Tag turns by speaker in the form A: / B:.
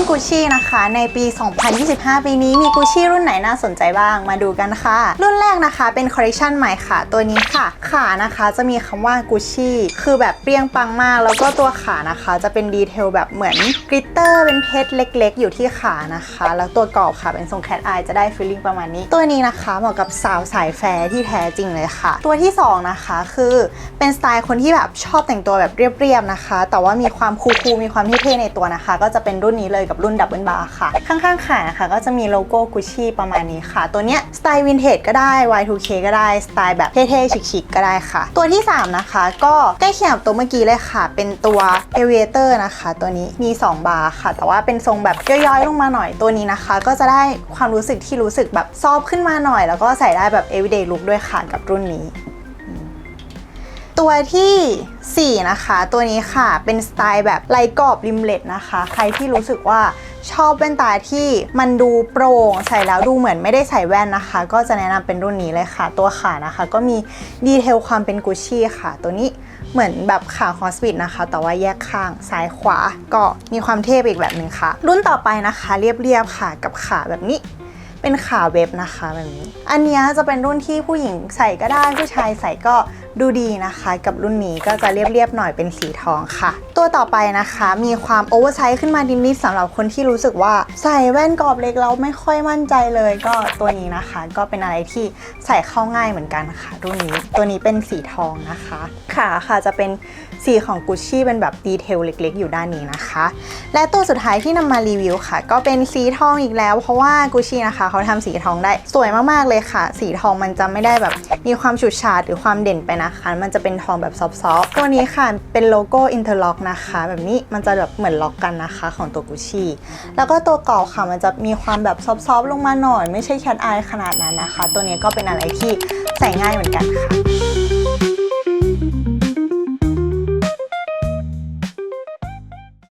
A: ่นกุชชี่นะคะ ในปี 2025 ปีนี้มีกุชชี่รุ่นไหนน่าสนใจบ้างมาดูกันค่ะ รุ่นแรกนะคะเป็นคอลเลคชันใหม่ค่ะ ตัวนี้ค่ะ ขานะคะจะมีคำว่ากุชชี่คือแบบเปรี้ยงปังมาก แล้วก็ตัวขานะคะจะเป็นดีเทลแบบเหมือนกริตเตอร์เป็นเพชรเล็ก ๆ อยู่ที่ขานะคะ แล้วตัวกรอบค่ะเป็นทรงแคทอายจะได้ฟีลลิ่งประมาณนี้ ตัวนี้นะคะเหมาะกับสาวสายแฟร์ที่แท้จริงเลยค่ะ ตัวที่สองนะคะคือเป็นสไตล์คนที่แบบชอบแต่งตัวแบบเรียบๆนะคะ แต่ว่ามีความคูลๆมีความเท่ๆในตัวนะคะ ก็จะเป็นรุ่นนี้เลยกับรุ่นดับเบิลบาร์ค่ะ ข้างๆขานะคะก็จะมีโลโก้กุชชี่ประมาณนี้ค่ะ ตัวเนี้ยสไตล์วินเทจก็ได้ Y2K ก็ได้ สไตล์แบบเท่ๆชิคๆก็ได้ค่ะ ตัวที่ 3 นะคะ ก็ใกล้เคียงกับตัวเมื่อกี้เลยค่ะ เป็นตัว Aviator นะคะ ตัวนี้มี 2 บาร์ค่ะ แต่ว่าเป็นทรงแบบย่อยๆลงมาหน่อยตัวนี้นะคะ ก็จะได้ความรู้สึกที่รู้สึกแบบซอฟขึ้นมาหน่อย แล้วก็ใส่ได้แบบ everyday look ด้วยค่ะกับรุ่นนี้ ตัวทีสี่ 4 นะคะ ตัวนี้ค่ะเป็นสไตล์แบบไหลกรอบริมเลตนะคะ ใครที่รู้สึกว่าชอบแว่นตาที่มันดูโปร่งใส่แล้วดูเหมือนไม่ได้ใส่แว่นนะคะ ก็จะแนะนำเป็นรุ่นนี้เลยค่ะ ตัวขานะคะ ก็มีดีเทลความเป็นกุชชี่ค่ะ ตัวนี้เหมือนแบบขาคอสปิดนะคะ แต่ว่าแยกข้างซ้ายขวาก็มีความเท่อีกแบบหนึ่งค่ะ รุ่นต่อไปนะคะ เรียบๆค่ะกับขาแบบนี้ เป็นขาเว็บนะคะแบบนี้ อันนี้จะเป็นรุ่นที่ผู้หญิงใส่ก็ได้ผู้ชายใส่ก็ดูดีนะคะ กับรุ่นนี้ก็จะเรียบๆหน่อยเป็นสีทองค่ะ ตัวต่อไปนะคะ มีความโอเวอร์ไซส์ขึ้นมานิดๆสำหรับคนที่รู้สึกว่าใส่แว่นกรอบเล็กแล้วไม่ค่อยมั่นใจเลย ก็ตัวนี้นะคะ ก็เป็นอะไรที่ใส่เข้าง่ายเหมือนกันค่ะรุ่นนี้ตัวนี้เป็นสีทองนะคะขาค่ะจะเป็นสีของกุชชี่เป็นแบบดีเทลเล็ก ๆ อยู่ด้านนี้นะคะ และตัวสุดท้ายที่นำมารีวิวค่ะ ก็เป็นสีทองอีกแล้ว เพราะว่ากุชชี่นะคะเขาทำสีทองได้ สวยมากๆเลยค่ะ สีทองมันจะไม่ได้แบบ มีความฉูดฉาดหรือความเด่นไปนะคะ มันจะเป็นทองแบบซอฟต์ๆตัวนี้ค่ะเป็นโลโก้อินเทอร์ล็อกนะคะ แบบนี้มันจะแบบเหมือนล็อกกันนะคะ ของตัวกุชชี่แล้วก็ตัวกรอบค่ะมันจะมีความแบบซอฟต์ๆลงมาหน่อย ไม่ใช่แคทอายขนาดนั้นนะคะ ตัวนี้ก็เป็นอะไรที่ใส่ง่ายเหมือนกันค่ะ